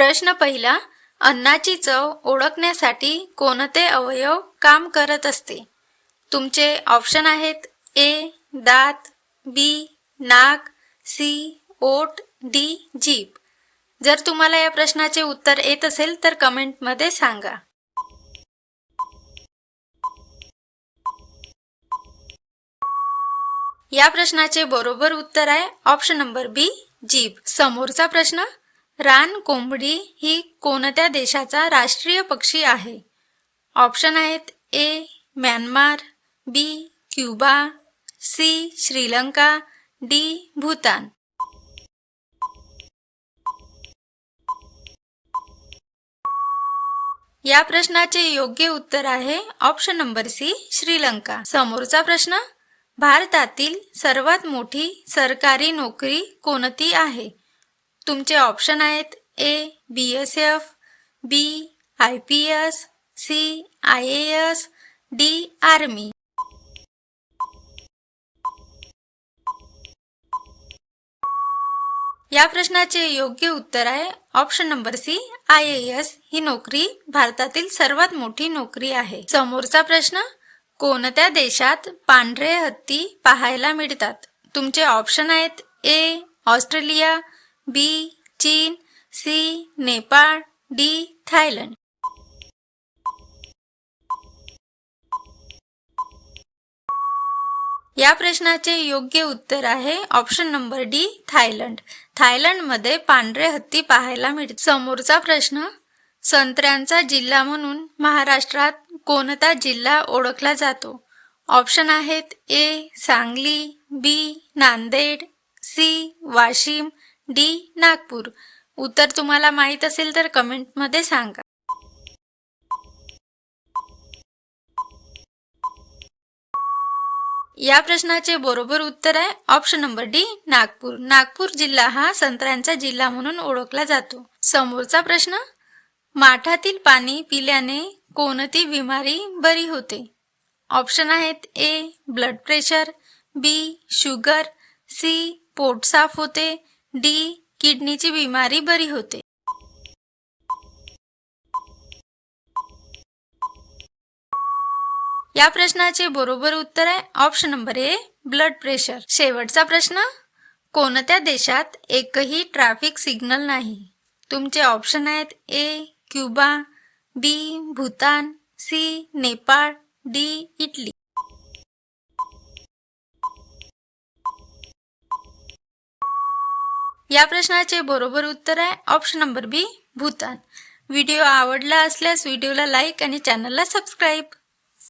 प्रश्न पहिला अन्नाची चव ओळखण्यासाठी कोणते अवयव काम करत असते? तुमचे ऑप्शन आहेत ए दात बी नाक सी ओट डी जीप जर तुम्हाला या प्रश्नाचे उत्तर येत असेल तर कमेंटमध्ये सांगा. या प्रश्नाचे बरोबर उत्तर आहे ऑप्शन नंबर बी जीभ. समोरचा प्रश्न रान कोंबडी ही कोणत्या देशाचा राष्ट्रीय पक्षी आहे? ऑप्शन आहेत A Myanmar B Cuba C Sri Lanka D Bhutan. या प्रश्नाचे योग्य उत्तर आहे ऑप्शन नंबर सी श्रीलंका. समोरचा प्रश्न भारतातील सर्वात मोठी सरकारी नोकरी कोणती आहे? तुमचे ऑप्शन आहेत A B S F B I P S C I A S D army या प्रश्नाचे योग्य उत्तर आहे option number C I A S ही नोकरी भारतातील सर्वात मोठी नोकरी आहे. समोरचा प्रश्न कोणत्या देशात पांढरे हत्ती पाहायला मिळतात? तुमचे ऑप्शन आहेत ए ऑस्ट्रेलिया बी चीन सी नेपाळ डी थायलंड. या प्रश्नाचे योग्य उत्तर आहे ऑप्शन नंबर डी थायलंड. थायलंडमध्ये पांढरे हत्ती पाहायला मिळते समोरचा प्रश्न संत्र्यांचा जिल्हा म्हणून महाराष्ट्रात कोणता जिल्हा ओळखला जातो? ऑप्शन आहेत A Sangli B Nanded C Washim D Nagpur. उत्तर तुम्हाला माहीत असेल तर कमेंटमध्ये सांगा. या प्रश्नाचे बरोबर उत्तर आहे option number D Nagpur. Nagpur जिल्हा हा संत्र्यांचा जिल्हा म्हणून ओळखला जातो. समोरचा प्रश्न माठातील पाणी पिल्याने कोणती बिमारी बरी होते? ऑप्शन आहेत A blood pressure B sugar C पोट साफ होते डी किडनीची बिमारी बरी होते. या प्रश्नाचे बरोबर उत्तर आहे option number A blood pressure. शेवटचा प्रश्न कोणत्या देशात एकही ट्रॅफिक सिग्नल नाही? तुमचे ऑप्शन आहेत A Cuba B Bhutan C Nepal D Italy. या प्रश्नाचे बरोबर उत्तर आहे. Option number B Bhutan. Video आवडला असल्यास व्हिडिओला लाईक आणि चॅनलला सबस्क्राईब